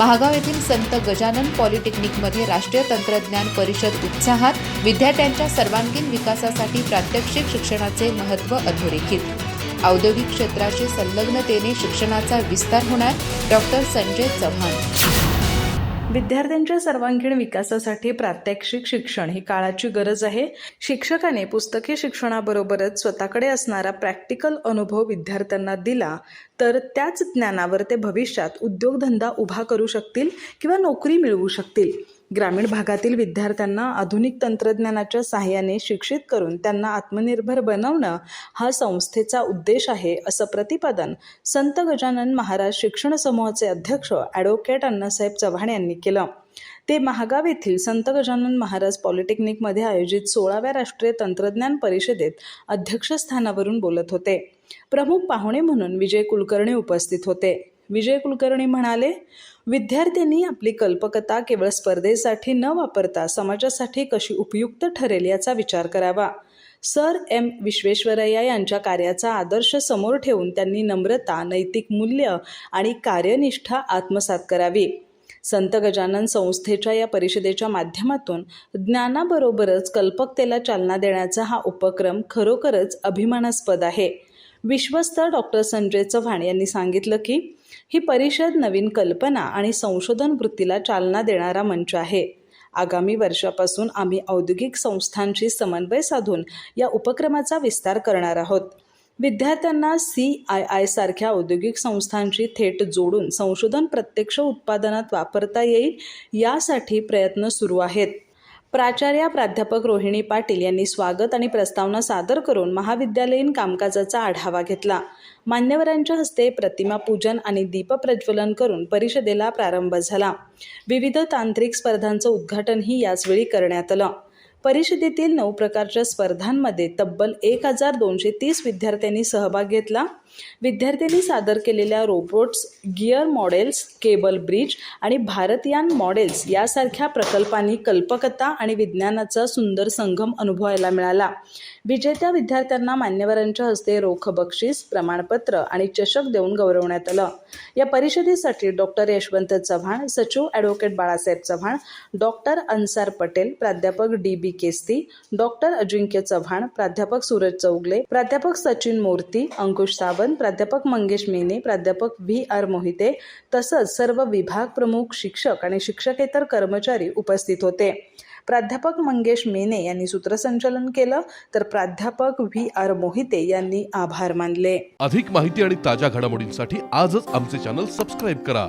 महागाव येथील संत गजानन पॉलिटेक्निकमध्ये राष्ट्रीय तंत्रज्ञान परिषद उत्साहात विद्यार्थ्यांच्या सर्वांगीण विकासासाठी प्रात्यक्षिक शिक्षणाचे महत्त्व अधोरेखित. औद्योगिक क्षेत्राशी संलग्नतेने शिक्षणाचा विस्तार होणार डॉक्टर संजय चव्हाण. विद्यार्थ्यांच्या सर्वांगीण विकासासाठी प्रात्यक्षिक शिक्षण ही काळाची गरज आहे. शिक्षकाने पुस्तकी शिक्षणाबरोबरच स्वतःकडे असणारा प्रॅक्टिकल अनुभव विद्यार्थ्यांना दिला तर त्याच ज्ञानावर ते भविष्यात उद्योगधंदा उभा करू शकतील किंवा नोकरी मिळवू शकतील. ग्रामीण भागातील विद्यार्थ्यांना आधुनिक तंत्रज्ञानाच्या सहाय्याने शिक्षित करून त्यांना आत्मनिर्भर बनवणं हा संस्थेचा उद्देश आहे असं प्रतिपादन संत गजानन महाराज शिक्षण समूहाचे अध्यक्ष ॲडव्होकेट अण्णासाहेब चव्हाण यांनी केलं. ते महागाव येथील संत गजानन महाराज पॉलिटेक्निकमध्ये आयोजित सोळाव्या राष्ट्रीय तंत्रज्ञान परिषदेत अध्यक्षस्थानावरून बोलत होते. प्रमुख पाहुणे म्हणून विजय कुलकर्णी उपस्थित होते. विजय कुलकर्णी म्हणाले विद्यार्थ्यांनी आपली कल्पकता केवळ स्पर्धेसाठी न वापरता समाजासाठी कशी उपयुक्त ठरेल याचा विचार करावा. सर एम विश्वेश्वरय्या यांच्या कार्याचा आदर्श समोर ठेवून त्यांनी नम्रता नैतिक मूल्य आणि कार्यनिष्ठा आत्मसात करावी. संत गजानन संस्थेच्या या परिषदेच्या माध्यमातून ज्ञानाबरोबरच कल्पकतेला चालना देण्याचा हा उपक्रम खरोखरच अभिमानास्पद आहे. विश्वस्त डॉक्टर संजय चव्हाण यांनी सांगितलं की ही परिषद नवीन कल्पना आणि संशोधन वृत्तीला चालना देणारा मंच आहे. आगामी वर्षापासून आम्ही औद्योगिक संस्थांशी समन्वय साधून या उपक्रमाचा विस्तार करणार आहोत. विद्यार्थ्यांना सी आय आय सारख्या औद्योगिक संस्थांशी थेट जोडून संशोधन प्रत्यक्ष उत्पादनात वापरता येईल यासाठी प्रयत्न सुरू आहेत. प्राचार्या प्राध्यापक रोहिणी पाटील यांनी स्वागत आणि प्रस्तावना सादर करून महाविद्यालयीन कामकाजाचा आढावा घेतला. मान्यवरांच्या हस्ते प्रतिमा पूजन आणि दीपप्रज्वलन करून परिषदेला प्रारंभ झाला. विविध तांत्रिक स्पर्धांचं उद्घाटनही याचवेळी करण्यात आलं. परिषदेतील नऊ प्रकारच्या स्पर्धांमध्ये तब्बल एक हजार दोनशे तीस विद्यार्थ्यांनी सहभाग घेतला. विद्यार्थ्यांनी सादर केलेल्या robots gear models cable bridge आणि भारतीयान मॉडेल्स यासारख्या प्रकल्पांनी कल्पकता आणि विज्ञानाचा सुंदर संगम अनुभवायला मिळाला. विजेत्या विद्यार्थ्यांना मान्यवरांच्या हस्ते रोख बक्षीस प्रमाणपत्र आणि चषक देऊन गौरवण्यात आलं. या परिषदेसाठी डॉक्टर यशवंत चव्हाण सचिव ॲडव्होकेट बाळासाहेब चव्हाण डॉक्टर अन्सार पटेल प्राध्यापक D B Kesti doctor Ajinkya Chavan प्राध्यापक सूरज चौगले प्राध्यापक सचिन मूर्ती अंकुश सावंत प्राध्यापक मंगेश मेने प्राध्यापक व्ही आर मोहिते तसंच सर्व विभाग प्रमुख शिक्षक आणि शिक्षकेतर कर्मचारी उपस्थित होते. प्राध्यापक मंगेश मेने यांनी सूत्रसंचालन केलं तर प्राध्यापक व्ही आर मोहिते यांनी आभार मानले. अधिक माहिती आणि ताज्या घडामोडींसाठी आजच आमचे चॅनल सबस्क्राईब करा.